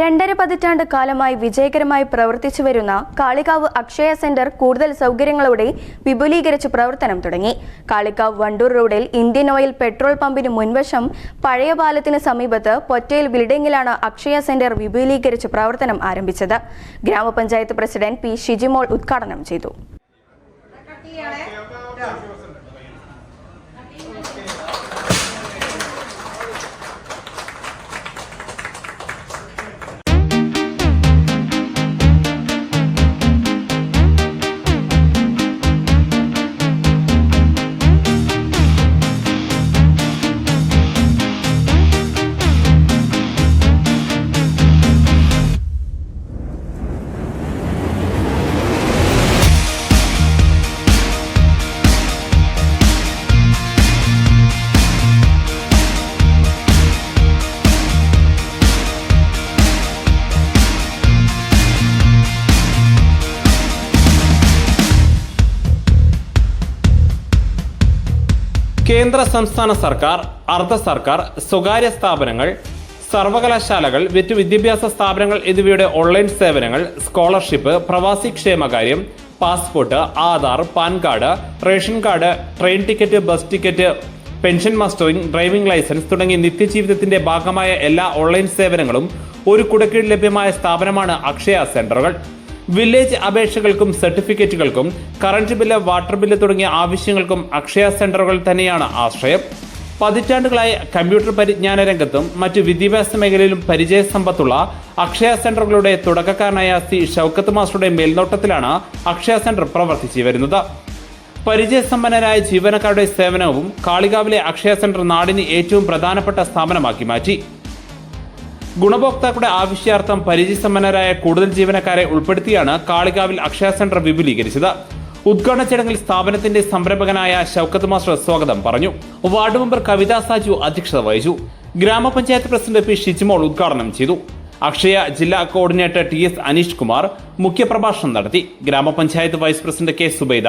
രണ്ടര പതിറ്റാണ്ട് കാലമായി വിജയകരമായി പ്രവർത്തിച്ചു വരുന്ന കാളികാവ് അക്ഷയ സെന്റർ കൂടുതൽ സൗകര്യങ്ങളോടെ വിപുലീകരിച്ച് പ്രവർത്തനം തുടങ്ങി. കാളികാവ് വണ്ടൂർ റോഡിൽ ഇന്ത്യൻ ഓയിൽ പെട്രോൾ പമ്പിന് മുൻവശം പഴയ പാലത്തിന് സമീപത്ത് പൊറ്റയിൽ ബിൽഡിംഗിലാണ് അക്ഷയ സെന്റർ വിപുലീകരിച്ച് പ്രവർത്തനം ആരംഭിച്ചത്. ഗ്രാമപഞ്ചായത്ത് പ്രസിഡന്റ് പി ഷിജിമോൾ ഉദ്ഘാടനം ചെയ്തു. കേന്ദ്ര സംസ്ഥാന സർക്കാർ അർദ്ധ സർക്കാർ സ്വകാര്യ സ്ഥാപനങ്ങൾ സർവകലാശാലകൾ മറ്റു വിദ്യാഭ്യാസ സ്ഥാപനങ്ങൾ എന്നിവയുടെ ഓൺലൈൻ സേവനങ്ങൾ സ്കോളർഷിപ്പ് പ്രവാസി ക്ഷേമകാര്യം passport Aadhaar PAN card ration card train ticket bus ticket pension mustering driving licence തുടങ്ങി നിത്യജീവിതത്തിന്റെ ഭാഗമായ എല്ലാ ഓൺലൈൻ സേവനങ്ങളും ഒരു കുടക്കീഴിൽ ലഭ്യമായ സ്ഥാപനമാണ് അക്ഷയ സെന്ററുകൾ. വില്ലേജ് അപേക്ഷകൾക്കും സർട്ടിഫിക്കറ്റുകൾക്കും കറന്റ് ബില്ല് വാട്ടർ ബില്ല് തുടങ്ങിയ ആവശ്യങ്ങൾക്കും അക്ഷയ സെന്ററുകൾ തന്നെയാണ് ആശ്രയം. പതിറ്റാണ്ടുകളായി കമ്പ്യൂട്ടർ പരിജ്ഞാന രംഗത്തും മറ്റു വിദ്യാഭ്യാസ മേഖലയിലും പരിചയ സമ്പത്തുള്ള അക്ഷയ സെന്ററുകളുടെ തുടക്കക്കാരനായ സി ഷൗക്കത്ത് മാസ്റ്ററുടെ മേൽനോട്ടത്തിലാണ് അക്ഷയ സെന്റർ പ്രവർത്തിച്ചു വരുന്നത്. പരിചയസമ്പന്നരായ ജീവനക്കാരുടെ സേവനവും കാളികാവിലെ അക്ഷയ സെന്റർ നാടിന് ഏറ്റവും പ്രധാനപ്പെട്ട സ്ഥാപനമാക്കി മാറ്റി. ഗുണഭോക്താക്കളുടെ ആവശ്യാർത്ഥം പരിചയസമ്പന്നരായ കൂടുതൽ ജീവനക്കാരെ ഉൾപ്പെടുത്തിയാണ് കാളികാവിൽ അക്ഷയ സെന്റർ വിപുലീകരിച്ചത്. ഉദ്ഘാടന ചടങ്ങിൽ സ്ഥാപനത്തിന്റെ സംരംഭകനായ ഷൗക്കത്ത് മാസ്റ്റർ സ്വാഗതം പറഞ്ഞു. വാർഡ് മെമ്പർ കവിത സാജു അധ്യക്ഷത വഹിച്ചു. ഗ്രാമപഞ്ചായത്ത് പ്രസിഡന്റ് പി ഷിജിമോൾ ഉദ്ഘാടനം ചെയ്തു. അക്ഷയ ജില്ലാ coordinator T S Aneesh Kumar മുഖ്യപ്രഭാഷണം നടത്തി. ഗ്രാമപഞ്ചായത്ത് vice president K Zubaida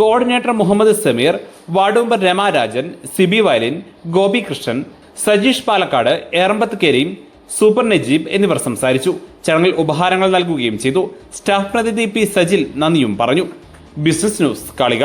coordinator Muhammad Sameer ward member Ramarajan Siby violin Gopi Krishnan Sajeesh Palakkad Erambath Kareem super Najeeb എന്നിവർ സംസാരിച്ചു. ചടങ്ങിൽ ഉപഹാരങ്ങൾ നൽകുകയും ചെയ്തു. സ്റ്റാഫ് പ്രതിനിധി പി സജിൽ നന്ദിയും പറഞ്ഞു. Business news കാളിക